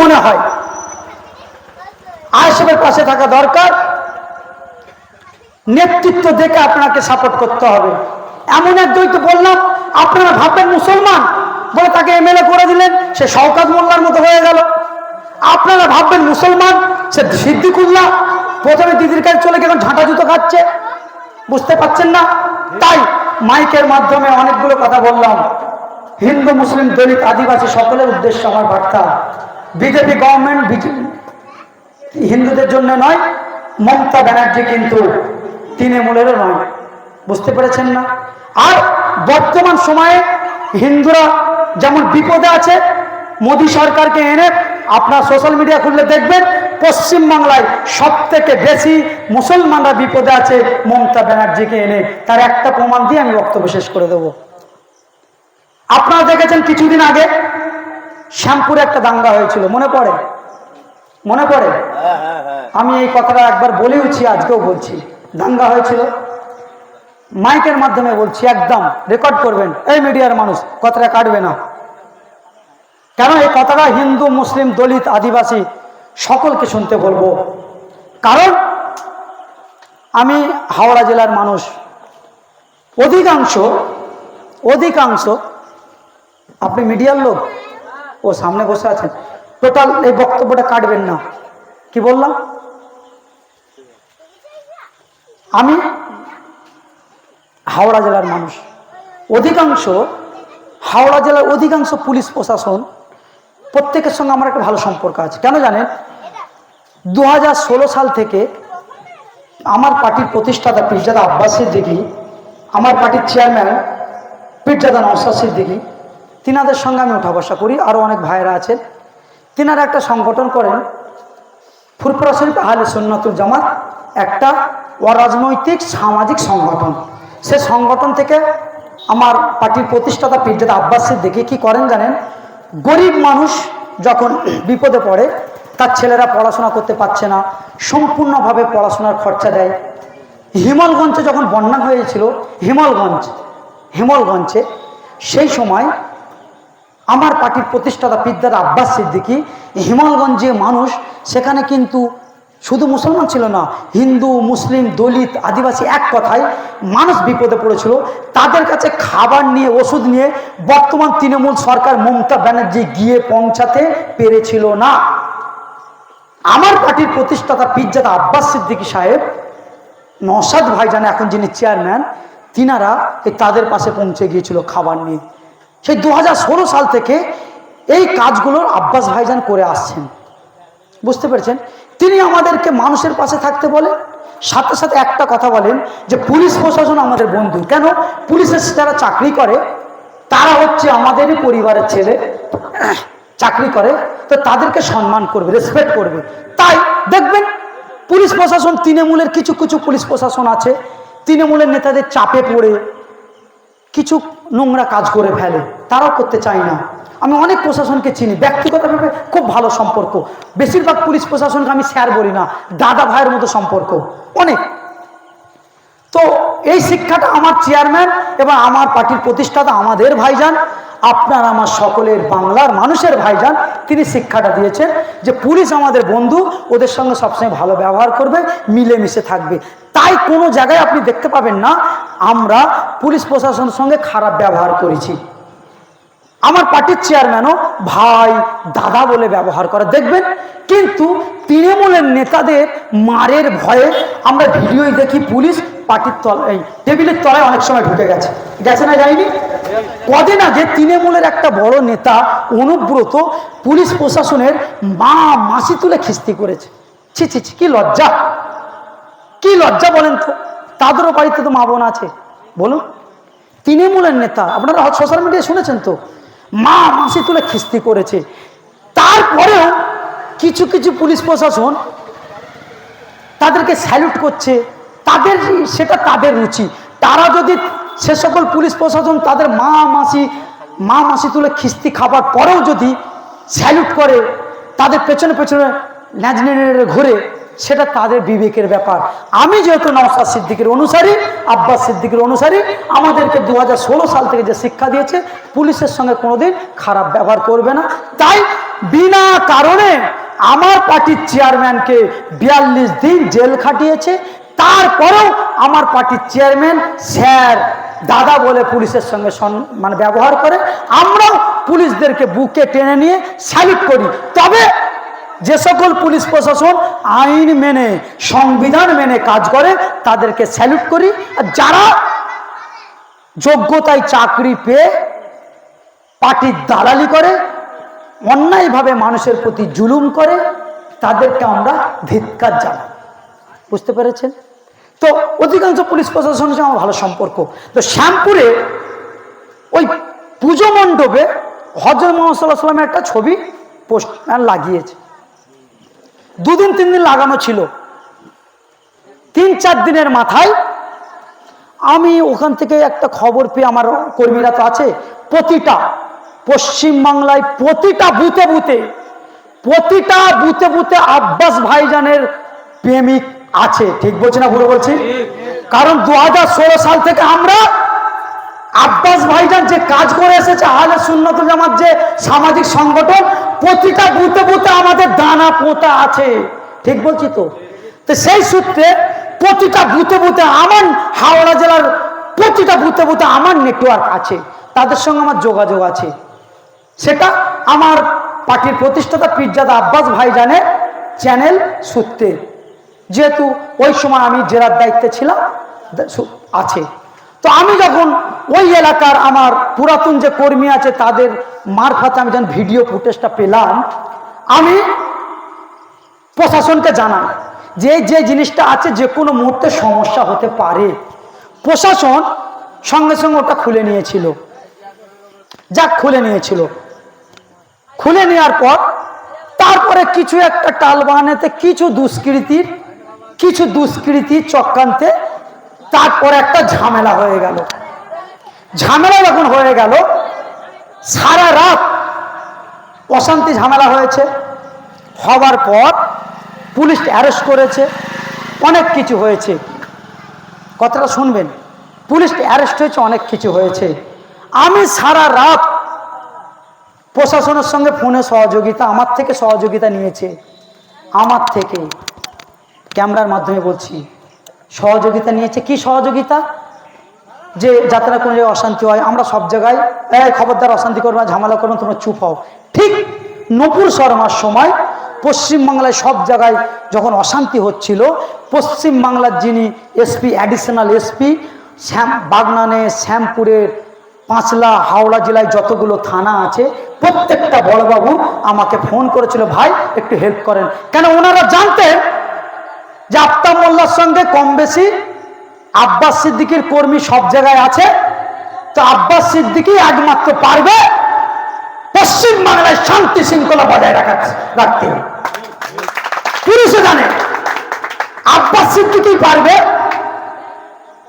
মনে হয়। আইসবের পাশে থাকা দরকার। নেতৃত্ব দেখে আপনাকে সাপোর্ট করতে হবে। এমন এক তো বললাম, আপনারা ভাববেন মুসলমান? বলে তাকে এমএলএ করে দিলেন, সে শওকাত মোল্লার মতো হয়ে গেল। আপনারা ভাববেন মুসলমান? সে সিদ্দিকুল্লাহ প্রথমে দিদির কাছে চলে এখন ঝাঁটা জুতো খাচ্ছে। বুঝতে পারছেন না? তাই মাইকের মাধ্যমে অনেকগুলো কথা বললাম। হিন্দু, মুসলিম, দলিত, আদিবাসী সকলের উদ্দেশ্য আমার বার্তা। বিজেপি গভর্নমেন্ট হিন্দুদের জন্য নয়, মমতা ব্যানার্জি কিন্তু তৃণমূলেরও নয়। বুঝতে পেরেছেন না? আর বর্তমান সময়ে হিন্দুরা যেমন বিপদে আছে, মোদী সরকারকে এনে আপনার সোশ্যাল মিডিয়া খুললে দেখবেন, পশ্চিমবাংলায় সব থেকে বেশি মুসলমানরা বিপদে আছে মমতা ব্যানার্জিকে এনে। তার একটা প্রমাণ দিয়ে আমি বক্তব্য শেষ করে দেব। আপনারা দেখেছেন কিছুদিন আগে শ্যামপুরে একটা দাঙ্গা হয়েছিল, মনে পড়ে? মনে পড়ে? আমি এই কথাটা একবার বলেওছি, আজকেও বলছি। দাঙ্গা হয়েছিল। মাইকের মাধ্যমে বলছি, একদম, রেকর্ড করবেন। এই মিডিয়ার মানুষ, কথাটা কাটবে না। কেন এই কথাটা? হিন্দু, মুসলিম, দলিত, আদিবাসী, সকলকে শুনতে বলব। কারণ, আমি হাওড়া জেলার মানুষ। অধিকাংশ অধিকাংশ, আপনি মিডিয়ার লোক ও সামনে বসে আছেন। টোটাল এই বক্তব্যটা কাটবেন না। কি বললাম? আমি হাওড়া জেলার মানুষ। অধিকাংশ, হাওড়া জেলার অধিকাংশ পুলিশ প্রশাসন প্রত্যেকের সঙ্গে আমার একটা ভালো সম্পর্ক আছে। কেন জানেন? দু হাজার ষোলো সাল থেকে আমার পার্টির প্রতিষ্ঠাতা পীরজাদা আব্বাস সিদ্দিকি, আমার পার্টির চেয়ারম্যান পীরজাদা নওসাদ সিদ্দিকি তিনাদের সঙ্গে আমি ওঠা বসা করি আরও অনেক ভাইয়েরা আছেন। তিনারা একটা সংগঠন করেন ফুরপুরা শরীফ আহলে সুন্নাতুল জামাত, একটা অরাজনৈতিক সামাজিক সংগঠন। সে সংগঠন থেকে আমার পার্টির প্রতিষ্ঠাতা পীরজাদা আব্বাস দেখে কি করেন জানেন? গরিব মানুষ যখন বিপদে পড়ে, তার ছেলেরা পড়াশোনা করতে পারছে না, সম্পূর্ণভাবে পড়াশোনার খরচা দেয়। হিমলগঞ্জে যখন বন্যা হয়েছিল, হিমলগঞ্জ, হিমলগঞ্জে সেই সময় আমার পার্টির প্রতিষ্ঠাতা পিদ্দার আব্বাস সিদ্দিকি হিমালগঞ্জে মানুষ, সেখানে কিন্তু শুধু মুসলমান ছিল না, হিন্দু, মুসলিম, দলিত, আদিবাসী এক কথায় মানুষ বিপদে পড়েছিল। তাদের কাছে খাবার নিয়ে, ওষুধ নিয়ে বর্তমান তৃণমূল সরকার মমতা ব্যানার্জি গিয়ে পৌঁছাতে পেরেছিল না। আমার পার্টির প্রতিষ্ঠাতা পিজ্জাদা আব্বাস সিদ্দিকী সাহেব নসাদ ভাইজান, এখন যিনি চেয়ারম্যান তিনারা তাদের পাশে পৌঁছে গিয়েছিল খাবার নিয়ে। সেই দু হাজার ষোলো সাল থেকে এই কাজগুলোর আব্বাস ভাইজান করে আসছেন। বুঝতে পেরেছেন? তিনি আমাদেরকে মানুষের পাশে থাকতে বলেন, সাথে সাথে একটা কথা বলেন যে পুলিশ প্রশাসন আমাদের বন্ধু। কেন? পুলিশের যারা চাকরি করে, তারা হচ্ছে আমাদেরই পরিবারের ছেলে, চাকরি করে, তো তাদেরকে সম্মান করবে রেসপেক্ট করবে। তাই দেখবেন, পুলিশ প্রশাসন, তৃণমূলের কিছু কিছু পুলিশ প্রশাসন আছে, তৃণমূলের নেতাদের চাপে পড়ে কিছু নোংরা কাজ করে ফেলে, তারাও করতে চায় না। আমি অনেক প্রশাসনকে চিনি, ব্যক্তিগতভাবে খুব ভালো সম্পর্ক। বেশিরভাগ পুলিশ প্রশাসনকে আমি স্যার বলি না, দাদা ভাইয়ের মতো সম্পর্ক। অনেক। তো এই শিক্ষাটা আমার চেয়ারম্যান এবং আমার পার্টির প্রতিষ্ঠাতা আমাদের ভাইজান, আপনার আমার সকলের বাংলার মানুষের ভাইজান, তিনি শিক্ষাটা দিয়েছেন যে পুলিশ আমাদের বন্ধু, ওদের সঙ্গে সবসময় ভালো ব্যবহার করবে, মিলেমিশে থাকবে। তাই কোনো জায়গায় আপনি দেখতে পাবেন না, আমরা পুলিশ প্রশাসনের সঙ্গে খারাপ ব্যবহার করেছি। আমার পার্টির চেয়ারম্যানও ভাই, দাদা বলে ব্যবহার করে, দেখবেন? কিন্তু তৃণমূলের নেতাদের মারের ভয়ে আমরা ভিডিওই দেখি পুলিশ পার্টির তলায় টেবিলের তলায় অনেক সময় ঢুকে গেছে। গেছে না যায়নি? কদিন আগে তৃণমূলের একটা বড় নেতা অনুব্রত পুলিশ প্রশাসনের মা মাসি তুলে খিস্তি করেছে। ছি ছি ছি, কি লজ্জা। কি লজ্জা বলেন তো? তাদেরও বাড়িতে তো মা বোন আছে। বলুন। তৃণমূলের নেতা, আপনারা সোশ্যাল মিডিয়ায় শুনেছেন তো মা মাসি তুলে খিস্তি করেছে। তারপরেও কিছু কিছু পুলিশ প্রশাসন তাদেরকে স্যালুট করছে। তাদের সেটা তাদের রুচি। তারা যদি সে সকল পুলিশ প্রশাসন তাদের মা মাসি মা মাসি তুলে খিস্তি খাবার পরেও যদি স্যালুট করে, তাদের পেছনে পেছনে ন্যাজ ঘুরে সেটা তাদের বিবেকের ব্যাপার। আমি যেহেতু নওসাদ সিদ্দিকের অনুসারী, আব্বাস সিদ্দিকের অনুসারী, আমাদেরকে দু হাজার ষোলো সাল থেকে যে শিক্ষা দিয়েছে, পুলিশের সঙ্গে কোনোদিন খারাপ ব্যবহার করবে না। তাই বিনা কারণে আমার পার্টির চেয়ারম্যানকে বিয়াল্লিশ দিন জেল খাটিয়েছে। তারপরেও আমার পার্টির চেয়ারম্যান স্যার, দাদা বলে পুলিশের সঙ্গে মানে ব্যবহার করে। আমরাও পুলিশদেরকে বুকে টেনে নিয়ে স্যালুট করি। তবে যে সকল পুলিশ প্রশাসন, আইন মেনে, সংবিধান মেনে কাজ করে, তাদেরকে স্যালুট করি। আর যারা যোগ্যতায় চাকরি পেয়ে পার্টির দালালি করে, অন্যায়ভাবে মানুষের প্রতি জুলুম করে, তাদেরকে আমরা ধিৎকার জানাই। বুঝতে পেরেছেন? তো অধিকাংশ পুলিশ প্রশাসনের সঙ্গে আমার ভালো সম্পর্ক। তো শ্যামপুরে ওই পুজো মণ্ডপে হজরত মোহাম্মদ সাল্লাহ সাল্লামের একটা ছবি পোস্টার লাগিয়েছে। দুদিন, তিন দিন লাগানো ছিল। তিন, চার দিনের মাথায় আমি ওখান থেকে একটা খবর পেয়ে আমার কর্মীরা তো আছে, প্রতিটা পশ্চিমবাংলায় প্রতিটা বুথে বুথে, প্রতিটা বুথে বুথে আব্বাস ভাইজানের প্রেমিক আছে। ঠিক বলছি না ভুলে বলছি? কারণ দু হাজার ষোলো সাল থেকে আমরা আব্বাস ভাইজান যে কাজ করে এসেছে, আহলে সুন্নত জামাত যে সামাজিক সংগঠন প্রতিটা বুথে বুথে আমাদের দানা পোতা আছে। ঠিক বলছি তো? তো সেই সূত্রে প্রতিটা বুথে বুথে আমার হাওড়া জেলার প্রতিটা বুথে বুথে আমার নেটওয়ার্ক আছে। তাদের সঙ্গে আমার যোগাযোগ আছে। সেটা আমার পার্টির প্রতিষ্ঠাতা পীরজাদা আব্বাস ভাই ভাইজানের চ্যানেল সূত্রে। যেহেতু ওই সময় আমি জেলার দায়িত্বে ছিলাম আছে। তো আমি যখন ওই এলাকার আমার পুরাতন যে কর্মী আছে, তাদের মারফতে আমি যখন ভিডিও ফুটেজটা পেলাম, আমি প্রশাসনকে জানাই যে যে জিনিসটা আছে, যে কোনো মুহূর্তে সমস্যা হতে পারে। প্রশাসন সঙ্গে সঙ্গে ওটা খুলে নিয়েছিল। যাক, খুলে নিয়েছিল। খুলে নেওয়ার পর তারপরে কিছু একটা টাল বানাতে কিছু দুষ্কৃতির কিছু দুষ্কৃতির চক্রান্তে তারপরে একটা ঝামেলা হয়ে গেল। ঝামেলা যখন হয়ে গেল, সারা রাত অশান্তি ঝামেলা হয়েছে। হবার পর পুলিশ অ্যারেস্ট করেছে, অনেক কিছু হয়েছে। কথাটা শুনবেন, পুলিশ অ্যারেস্ট হয়েছে, অনেক কিছু হয়েছে। আমি সারা রাত প্রশাসনের সঙ্গে ফোনে সহযোগিতা, আমার থেকে সহযোগিতা নিয়েছে। আমার থেকে, ক্যামেরার মাধ্যমে বলছি। সহযোগিতা নিয়েছে। কি সহযোগিতা? যে যাতে না কোনো জায়গায় অশান্তি হয়, আমরা সব জায়গায়, এই খবরদার অশান্তি করব ঝামেলা করব তোমরা চুপ হও। ঠিক নপুর শর্মার সময় পশ্চিমবাংলায় সব জায়গায় যখন অশান্তি হচ্ছিল, পশ্চিমবাংলার যিনি এসপি অ্যাডিশনাল এসপি, শ্যাম, বাগনানে, শ্যামপুরের পাঁচলা, হাওড়া জেলায় যতগুলো থানা আছে, প্রত্যেকটা বড়বাবু আমাকে ফোন করেছিল, ভাই, একটু হেল্প করেন। কেন ওনারা জানতেন যে আফতাব মোল্লার সঙ্গে কম বেশি, আব্বাস সিদ্দিকির কর্মী সব জায়গায় আছে। তো আব্বাস সিদ্দিকি একমাত্র পারবে পশ্চিম বাংলায় শান্তি শৃঙ্খলা বজায় রাখা রাখতে। পুলিশে জানে। আব্বাস সিদ্দিকি পারবে,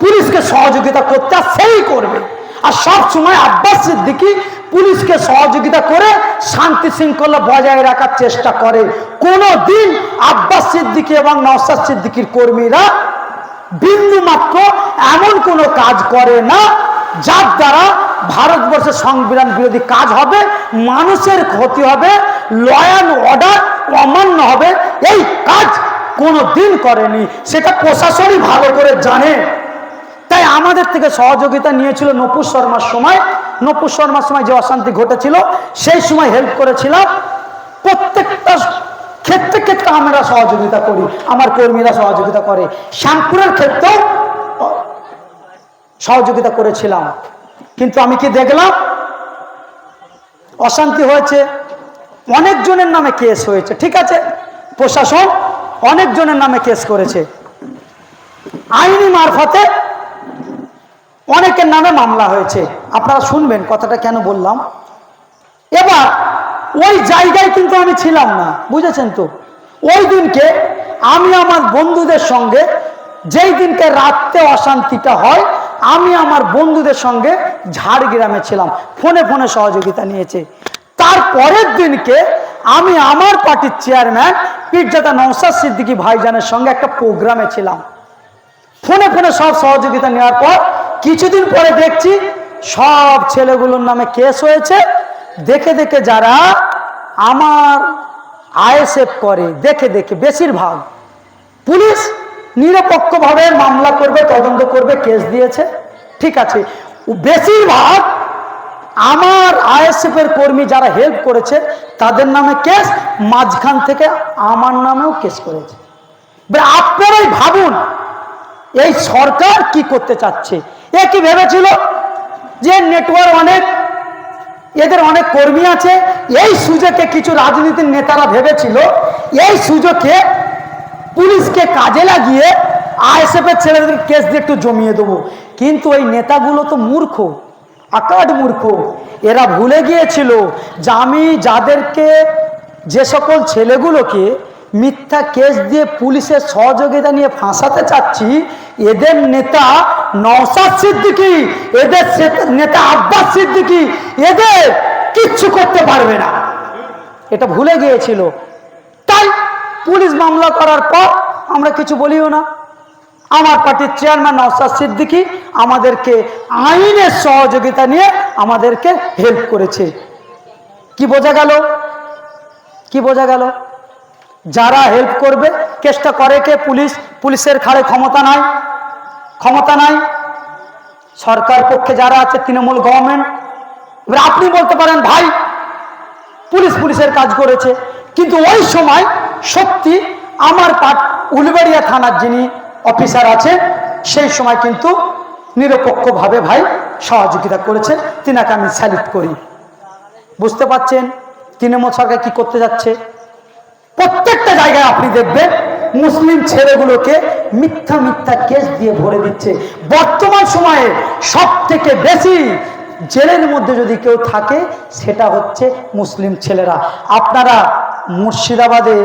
পুলিশকে সহযোগিতা করতে সেই করবে। আর সব সময় আব্বাস সিদ্দিকি পুলিশকে সহযোগিতা করে শান্তি শৃঙ্খলা বজায় রাখার চেষ্টা করে। কোনো দিন আব্বাস সিদ্দিকি এবং নওসাদ সিদ্দিকির কর্মীরা বিন্দু মাত্র এমন কোনো কাজ করে না, যার দ্বারা ভারতবর্ষের সংবিধান বিরোধী কাজ হবে, মানুষের ক্ষতি হবে ল অ্যান্ড অর্ডার অমান্য হবে, এই কাজ কোনো দিন করেনি। সেটা প্রশাসনই ভালো করে জানে। তাই আমাদের থেকে সহযোগিতা নিয়েছিল নপুর শর্মার সময়। নপুর শর্মার সময় যে অশান্তি ঘটেছিল, সেই সময় হেল্প করেছিলাম। প্রত্যেকটা ক্ষেত্রে ক্ষেত্রে আমরা সহযোগিতা করি, আমার কর্মীরা সহযোগিতা করে। শ্যামপুরের ক্ষেত্রেও সহযোগিতা করেছিলাম। কিন্তু আমি কি দেখলাম? অশান্তি হয়েছে। অনেকজনের নামে কেস হয়েছে, ঠিক আছে? প্রশাসন অনেকজনের নামে কেস করেছে। আইনি মারফতে অনেকের নামে মামলা হয়েছে। আপনারা শুনবেন কথাটা কেন বললাম। এবার ওই জায়গায় কিন্তু আমি ছিলাম না, বুঝেছেন তো? ওই দিনকে আমি আমার বন্ধুদের সঙ্গে, যেই দিনকে রাত্রে অশান্তিটা হয়, আমি আমার বন্ধুদের সঙ্গে ঝাড়গ্রামে ছিলাম। ফোনে ফোনে সহযোগিতা নিয়েছে। তারপরের দিনকে আমি আমার পার্টির চেয়ারম্যান পীরজাদা নৌসাদ সিদ্দিকী ভাইজানের সঙ্গে একটা প্রোগ্রামে ছিলাম। ফোনে ফোনে সব সহযোগিতা নেওয়ার পর কিছুদিন পরে দেখছি সব ছেলেগুলোর নামে কেস হয়েছে। দেখে দেখে যারা আমার আইএসএফ করে, দেখে দেখে বেশিরভাগ পুলিশ নিরপেক্ষভাবে মামলা করবে, তদন্ত করবে, কেস দিয়েছে। ঠিক আছে। বেশিরভাগ আমার আইএসএফ এর কর্মী যারা হেল্প করেছে, তাদের নামে কেস, মাঝখান থেকে আমার নামেও কেস করেছে। আপনারাই ভাবুন, এই সরকার কি করতে চাচ্ছে? এ কি ভেবেছিল? যে নেটওয়ার্ক অনেক, এদের অনেক কর্মী আছে, এই সুযোগে কিছু রাজনীতির নেতারা ভেবেছিল, এই সুযোগে পুলিশকে কাজে লাগিয়ে আইএসএফ এর ছেলেদের কেস দিয়ে একটু জমিয়ে দেবো। কিন্তু ওই নেতাগুলো তো মূর্খ, আকাট মূর্খ। এরা ভুলে গিয়েছিল যে আমি যাদেরকে, যে সকল ছেলেগুলোকে মিথ্যা কেস দিয়ে পুলিশের সহযোগিতা নিয়ে ফাঁসাতে চাচ্ছি, এদের নেতা নওসাদ সিদ্দিকি, এদের নেতা আব্বাস সিদ্দিকি, এদের কিচ্ছু করতে পারবে না। এটা ভুলে গিয়েছিল। তাই পুলিশ মামলা করার পর আমরা কিছু বলিও না। আমার পার্টির চেয়ারম্যান নওসাদ সিদ্দিকি আমাদেরকে আইনের সহযোগিতা নিয়ে আমাদেরকে হেল্প করেছে। কি বোঝা গেল? কি বোঝা গেল? যারা হেল্প করবে কেসটা করে কে? পুলিশ। পুলিশের খাড়ে ক্ষমতা নাই। ক্ষমতা নাই। সরকার পক্ষে যারা আছে, তৃণমূল গভর্নমেন্ট এবার আপনি বলতে পারেন, ভাই, পুলিশ পুলিশের কাজ করেছে। কিন্তু ওই সময় সত্যি আমার পাট উলবেড়িয়া থানার যিনি অফিসার আছে, সেই সময় কিন্তু নিরপেক্ষভাবে ভাই সহযোগিতা করেছে। তিনাকে আমি স্যালুট করি। বুঝতে পাচ্ছেন তৃণমূল সরকার কি করতে যাচ্ছে? প্রত্যেকটা জায়গায় আপনি দেখবেন মুসলিম ছেলেগুলোকে মিথ্যা মিথ্যা কেস দিয়ে ভরে দিচ্ছে। বর্তমান সময়ে সব থেকে বেশি জেলের মধ্যে যদি কেউ থাকে, সেটা হচ্ছে মুসলিম ছেলেরা। আপনারা মুর্শিদাবাদে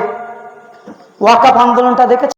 ওয়াকাফ আন্দোলনটা দেখেছেন?